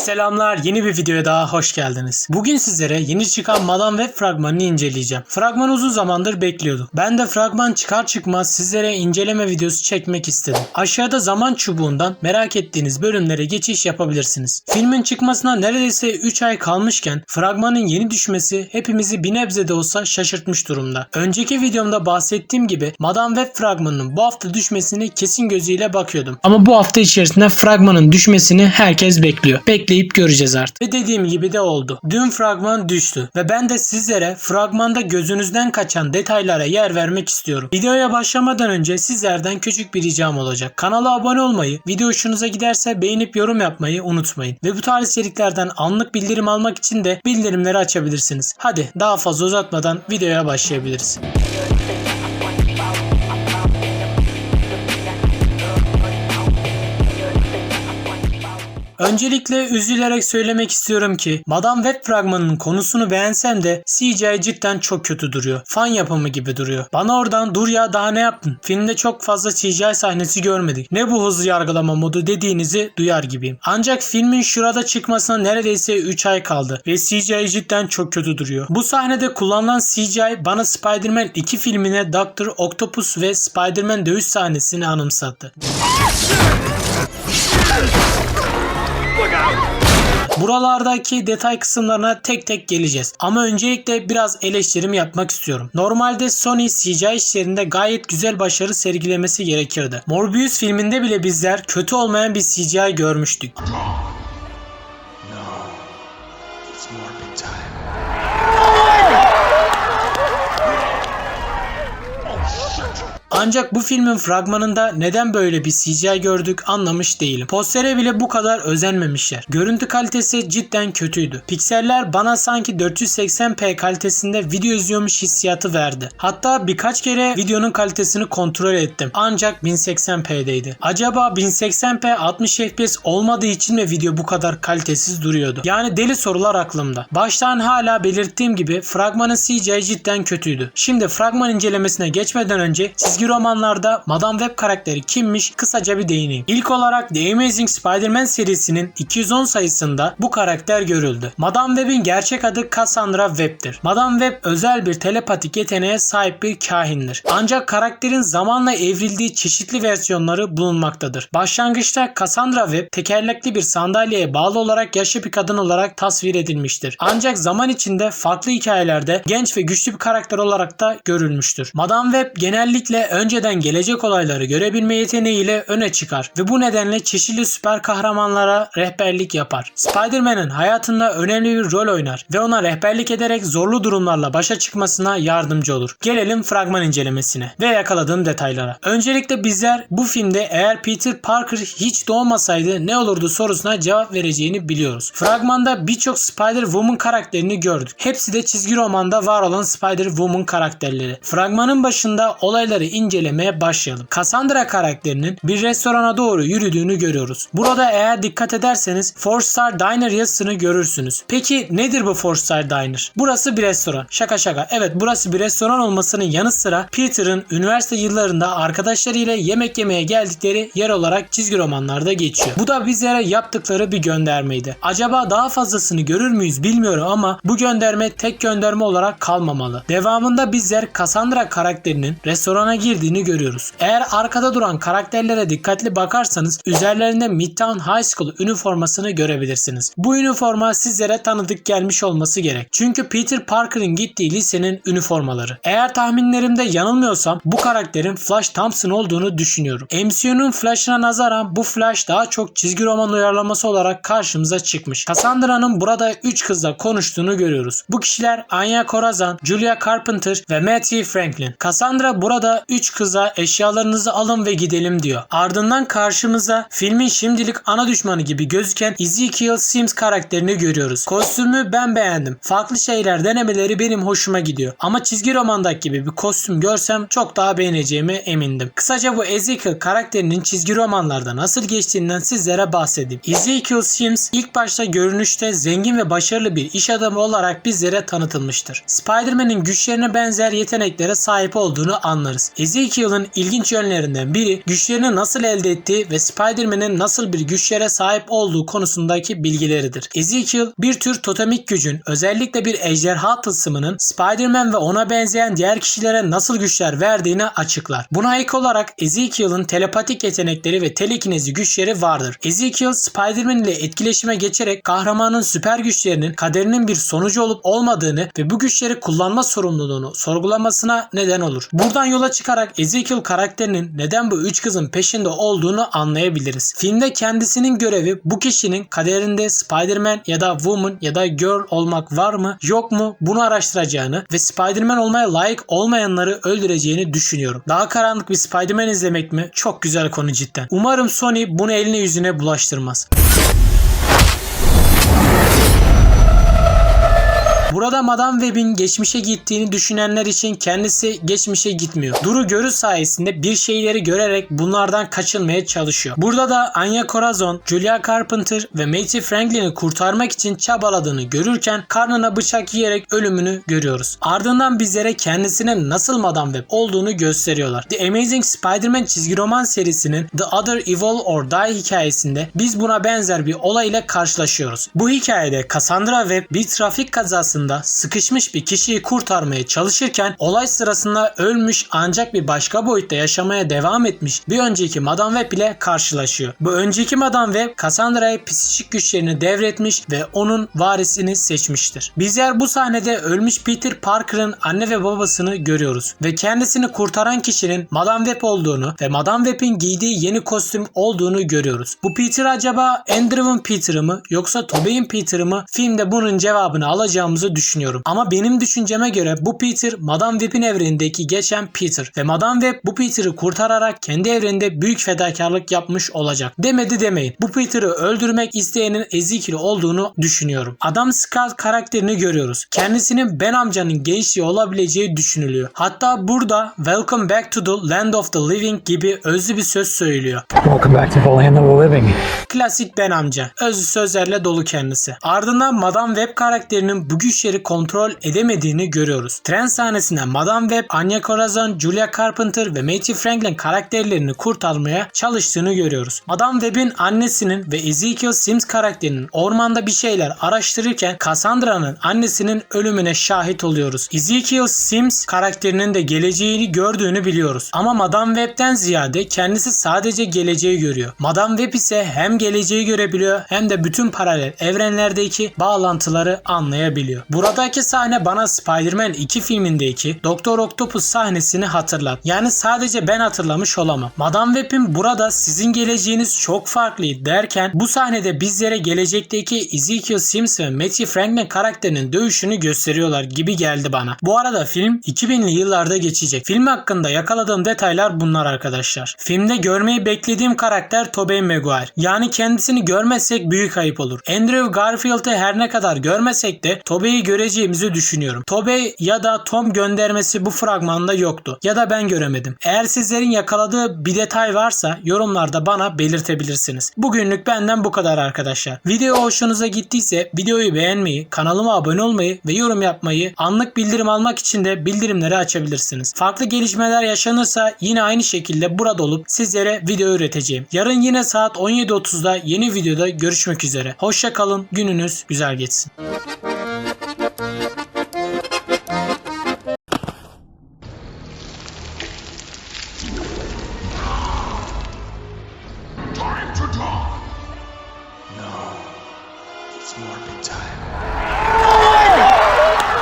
Selamlar, yeni bir videoya daha hoş geldiniz. Bugün sizlere yeni çıkan Madame Web fragmanını inceleyeceğim. Fragman uzun zamandır bekliyordum. Ben de fragman çıkar çıkmaz sizlere inceleme videosu çekmek istedim. Aşağıda zaman çubuğundan merak ettiğiniz bölümlere geçiş yapabilirsiniz. Filmin çıkmasına neredeyse 3 ay kalmışken fragmanın yeni düşmesi hepimizi bir nebze de olsa şaşırtmış durumda. Önceki videomda bahsettiğim gibi Madame Web fragmanının bu hafta düşmesini kesin gözüyle bakıyordum. Ama bu hafta içerisinde fragmanın düşmesini herkes bekliyor. Bekleyip göreceğiz artık. Ve dediğim gibi de oldu. Dün fragman düştü ve ben de sizlere fragmanda gözünüzden kaçan detaylara yer vermek istiyorum. Videoya başlamadan önce sizlerden küçük bir ricam olacak. Kanala abone olmayı, video hoşunuza giderse beğenip yorum yapmayı unutmayın. Ve bu tarz içeriklerden anlık bildirim almak için de bildirimleri açabilirsiniz. Hadi daha fazla uzatmadan videoya başlayabiliriz. Öncelikle üzülerek söylemek istiyorum ki Madame Web fragmanının konusunu beğensem de CGI cidden çok kötü duruyor. Fan yapımı gibi duruyor. Bana oradan dur ya daha ne yaptın? Filmde çok fazla CGI sahnesi görmedik. Ne bu hızlı yargılama modu dediğinizi duyar gibiyim. Ancak filmin şurada çıkmasına neredeyse 3 ay kaldı ve CGI cidden çok kötü duruyor. Bu sahnede kullanılan CGI bana Spider-Man 2 filmine Dr. Octopus ve Spider-Man dövüş sahnesini anımsattı. Buralardaki detay kısımlarına tek tek geleceğiz. Ama öncelikle biraz eleştirim yapmak istiyorum. Normalde Sony CGI işlerinde gayet güzel başarı sergilemesi gerekirdi. Morbius filminde bile bizler kötü olmayan bir CGI görmüştük. Ancak bu filmin fragmanında neden böyle bir CGI gördük anlamış değilim. Postere bile bu kadar özenmemişler. Görüntü kalitesi cidden kötüydü. Pikseller bana sanki 480p kalitesinde video izliyormuş hissiyatı verdi. Hatta birkaç kere videonun kalitesini kontrol ettim. Ancak 1080p'deydi. Acaba 1080p 60 fps olmadığı için mi video bu kadar kalitesiz duruyordu? Yani deli sorular aklımda. Baştan hala belirttiğim gibi fragmanın CGI cidden kötüydü. Şimdi fragman incelemesine geçmeden önce çizgi romanlarda Madame Web karakteri kimmiş kısaca bir değineyim. İlk olarak The Amazing Spider-Man serisinin 210 sayısında bu karakter görüldü. Madame Web'in gerçek adı Cassandra Web'tir. Madame Web özel bir telepatik yeteneğe sahip bir kahindir. Ancak karakterin zamanla evrildiği çeşitli versiyonları bulunmaktadır. Başlangıçta Cassandra Web tekerlekli bir sandalyeye bağlı olarak yaşlı bir kadın olarak tasvir edilmiştir. Ancak zaman içinde farklı hikayelerde genç ve güçlü bir karakter olarak da görülmüştür. Madame Web genellikle önceden gelecek olayları görebilme yeteneğiyle öne çıkar ve bu nedenle çeşitli süper kahramanlara rehberlik yapar. Spider-Man'in hayatında önemli bir rol oynar ve ona rehberlik ederek zorlu durumlarla başa çıkmasına yardımcı olur. Gelelim fragman incelemesine ve yakaladığım detaylara. Öncelikle bizler bu filmde eğer Peter Parker hiç doğmasaydı ne olurdu sorusuna cevap vereceğini biliyoruz. Fragmanda birçok Spider-Woman karakterini gördük. Hepsi de çizgi romanda var olan Spider-Woman karakterleri. Fragmanın başında olayları incelemeye başlayalım. Cassandra karakterinin bir restorana doğru yürüdüğünü görüyoruz. Burada eğer dikkat ederseniz Four Star Diner yazısını görürsünüz. Peki nedir bu Four Star Diner? Burası bir restoran. Şaka şaka. Evet burası bir restoran olmasının yanı sıra Peter'ın üniversite yıllarında arkadaşlarıyla yemek yemeye geldikleri yer olarak çizgi romanlarda geçiyor. Bu da bizlere yaptıkları bir göndermeydi. Acaba daha fazlasını görür müyüz bilmiyorum ama bu gönderme tek gönderme olarak kalmamalı. Devamında bizler Cassandra karakterinin restorana girdiğini görüyoruz. Eğer arkada duran karakterlere dikkatli bakarsanız üzerlerinde Midtown High School üniformasını görebilirsiniz. Bu üniforma sizlere tanıdık gelmiş olması gerek. Çünkü Peter Parker'ın gittiği lisenin üniformaları. Eğer tahminlerimde yanılmıyorsam bu karakterin Flash Thompson olduğunu düşünüyorum. MCU'nun Flash'ına nazaran bu Flash daha çok çizgi roman uyarlaması olarak karşımıza çıkmış. Cassandra'nın burada 3 kızla konuştuğunu görüyoruz. Bu kişiler Anya Corazon, Julia Carpenter ve Matthew Franklin. Cassandra burada 3 kıza eşyalarınızı alın ve gidelim diyor. Ardından karşımıza filmin şimdilik ana düşmanı gibi gözüken Ezekiel Sims karakterini görüyoruz. Kostümü ben beğendim. Farklı şeyler denemeleri benim hoşuma gidiyor. Ama çizgi romandaki gibi bir kostüm görsem çok daha beğeneceğime emindim. Kısaca bu Ezekiel karakterinin çizgi romanlarda nasıl geçtiğinden sizlere bahsedeyim. Ezekiel Sims ilk başta görünüşte zengin ve başarılı bir iş adamı olarak bizlere tanıtılmıştır. Spider-Man'in güçlerine benzer yeteneklere sahip olduğunu anlarız. Ezekiel'ın ilginç yönlerinden biri güçlerini nasıl elde ettiği ve Spider-Man'in nasıl bir güçlere sahip olduğu konusundaki bilgileridir. Ezekiel bir tür totemik gücün özellikle bir ejderha tılsımının Spider-Man ve ona benzeyen diğer kişilere nasıl güçler verdiğini açıklar. Buna ek olarak Ezekiel'ın telepatik yetenekleri ve telekinezi güçleri vardır. Ezekiel Spider-Man ile etkileşime geçerek kahramanın süper güçlerinin kaderinin bir sonucu olup olmadığını ve bu güçleri kullanma sorumluluğunu sorgulamasına neden olur. Buradan yola çıkarak Ezekiel karakterinin neden bu üç kızın peşinde olduğunu anlayabiliriz. Filmde kendisinin görevi bu kişinin kaderinde Spider-Man ya da Woman ya da Girl olmak var mı yok mu bunu araştıracağını ve Spider-Man olmaya layık olmayanları öldüreceğini düşünüyorum. Daha karanlık bir Spider-Man izlemek mi? Çok güzel konu cidden. Umarım Sony bunu eline yüzüne bulaştırmaz. Burada Madame Web'in geçmişe gittiğini düşünenler için kendisi geçmişe gitmiyor. Duru görü sayesinde bir şeyleri görerek bunlardan kaçınmaya çalışıyor. Burada da Anya Corazon, Julia Carpenter ve Matthew Franklin'i kurtarmak için çabaladığını görürken karnına bıçak yiyerek ölümünü görüyoruz. Ardından bizlere kendisinin nasıl Madame Web olduğunu gösteriyorlar. The Amazing Spider-Man çizgi roman serisinin The Other Evil or Die hikayesinde biz buna benzer bir olay ile karşılaşıyoruz. Bu hikayede Cassandra Webb bir trafik kazasında sıkışmış bir kişiyi kurtarmaya çalışırken olay sırasında ölmüş ancak bir başka boyutta yaşamaya devam etmiş bir önceki Madame Web ile karşılaşıyor. Bu önceki Madame Web Cassandra'ya psikik güçlerini devretmiş ve onun varisini seçmiştir. Bizler bu sahnede ölmüş Peter Parker'ın anne ve babasını görüyoruz ve kendisini kurtaran kişinin Madame Web olduğunu ve Madame Web'in giydiği yeni kostüm olduğunu görüyoruz. Bu Peter acaba Andrew'un Peter'ı mı yoksa Tobey'in Peter'ı mı? Filmde bunun cevabını alacağımızı düşünüyorum. Ama benim düşünceme göre bu Peter Madame Web'in evrenindeki geçen Peter ve Madame Web bu Peter'ı kurtararak kendi evreninde büyük fedakarlık yapmış olacak. Demedi demeyin. Bu Peter'ı öldürmek isteyenin Ezekiel olduğunu düşünüyorum. Adam Scott karakterini görüyoruz. Kendisinin Ben amcanın gençliği olabileceği düşünülüyor. Hatta burada Welcome Back to the Land of the Living gibi özlü bir söz söylüyor. Welcome back to the land of the living. Klasik Ben amca. Özlü sözlerle dolu kendisi. Ardından Madame Web karakterinin güçleri kontrol edemediğini görüyoruz. Tren sahnesinde Madame Web, Anya Corazon, Julia Carpenter ve Matthew Franklin karakterlerini kurtarmaya çalıştığını görüyoruz. Madame Web'in annesinin ve Ezekiel Sims karakterinin ormanda bir şeyler araştırırken Cassandra'nın annesinin ölümüne şahit oluyoruz. Ezekiel Sims karakterinin de geleceğini gördüğünü biliyoruz. Ama Madame Web'den ziyade kendisi sadece geleceği görüyor. Madame Web ise hem geleceği görebiliyor hem de bütün paralel evrenlerdeki bağlantıları anlayabiliyor. Buradaki sahne bana Spider-Man 2 filmindeki Doktor Octopus sahnesini hatırlat. Yani sadece ben hatırlamış olamam. Madame Web'in burada sizin geleceğiniz çok farklı derken bu sahnede bizlere gelecekteki Ezekiel Sims ve Matthew Franklin karakterinin dövüşünü gösteriyorlar gibi geldi bana. Bu arada film 2000'li yıllarda geçecek. Film hakkında yakaladığım detaylar bunlar arkadaşlar. Filmde görmeyi beklediğim karakter Tobey Maguire. Yani kendisini görmezsek büyük ayıp olur. Andrew Garfield'ı her ne kadar görmesek de Tobey'i göreceğimizi düşünüyorum. Tobey ya da Tom göndermesi bu fragmanda yoktu. Ya da ben göremedim. Eğer sizlerin yakaladığı bir detay varsa yorumlarda bana belirtebilirsiniz. Bugünlük benden bu kadar arkadaşlar. Video hoşunuza gittiyse videoyu beğenmeyi, kanalıma abone olmayı ve yorum yapmayı, anlık bildirim almak için de bildirimleri açabilirsiniz. Farklı gelişmeler yaşanırsa yine aynı şekilde burada olup sizlere video üreteceğim. Yarın yine saat 17.30'da yeni videoda görüşmek üzere. Hoşça kalın, gününüz güzel geçsin.